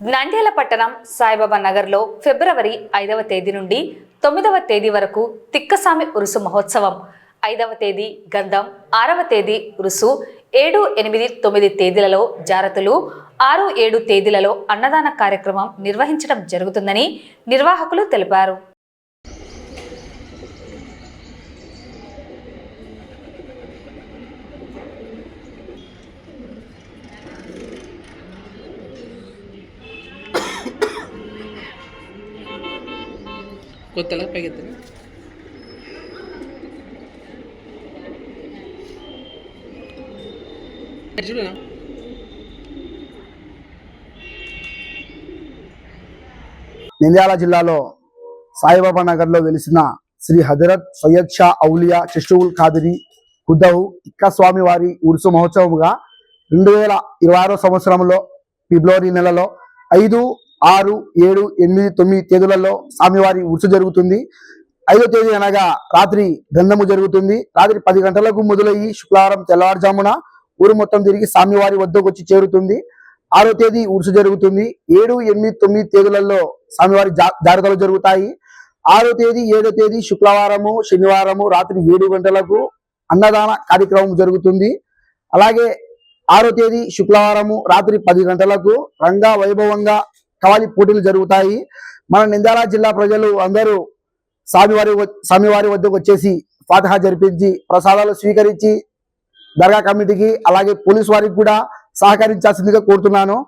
నంద్యాల పట్టణం సాయిబాబా నగర్లో ఫిబ్రవరి ఐదవ తేదీ నుండి తొమ్మిదవ తేదీ వరకు తిక్కసామి ఉరుసు మహోత్సవం. ఐదవ తేదీ గంధం ఆరవ తేదీ ఉరుసు ఏడు ఎనిమిది తొమ్మిది తేదీలలో జారతులు ఆరు ఏడు తేదీలలో అన్నదాన కార్యక్రమం నిర్వహించడం జరుగుతుందని నిర్వాహకులు తెలిపారు. కొత్తలా పైకెత్తాను చూడనా? నంద్యాల జిల్లాలో సాయిబాబా నగర్లో వెలిసిన శ్రీ హజరత్ సయ్యద్ షా ఔలియా చిష్టువుల్ ఖాదిరి హుద్దవు ఇక్కా స్వామి వారి ఉరుసు మహోత్సవముగా రెండు వేల ఇరవై ఆరో సంవత్సరంలో ఫిబ్రవరి నెలలో ఐదు ఆరు ఏడు ఎనిమిది తొమ్మిది తేదీలలో స్వామివారి ఉరుసు జరుగుతుంది. ఐదో తేదీ అనగా రాత్రి గంధము జరుగుతుంది. రాత్రి పది గంటలకు మొదలయ్యి శుక్రవారం తెల్లవారుజామున ఊరు మొత్తం తిరిగి స్వామివారి వద్దకు వచ్చి చేరుతుంది. ఆరో తేదీ ఉరుసు జరుగుతుంది. ఏడు ఎనిమిది తొమ్మిది తేదీలలో స్వామివారి జా జాగ్రత్తలు జరుగుతాయి. ఆరో తేదీ ఏడో తేదీ శుక్రవారము శనివారము రాత్రి ఏడు గంటలకు అన్నదాన కార్యక్రమం జరుగుతుంది. అలాగే ఆరో తేదీ శుక్రవారము రాత్రి పది గంటలకు రంగా వైభవంగా కవాలి పోటీలు జరుగుతాయి. మన నిందాల జిల్లా ప్రజలు అందరూ స్వామివారి వ- స్వామివారి వద్దకు వచ్చేసి ఫాతహా జరిపించి ప్రసాదాలు స్వీకరించి దర్గా కమిటీకి అలాగే పోలీస్ వారికి కూడా సహకరించాల్సిందిగా కోరుతున్నాను.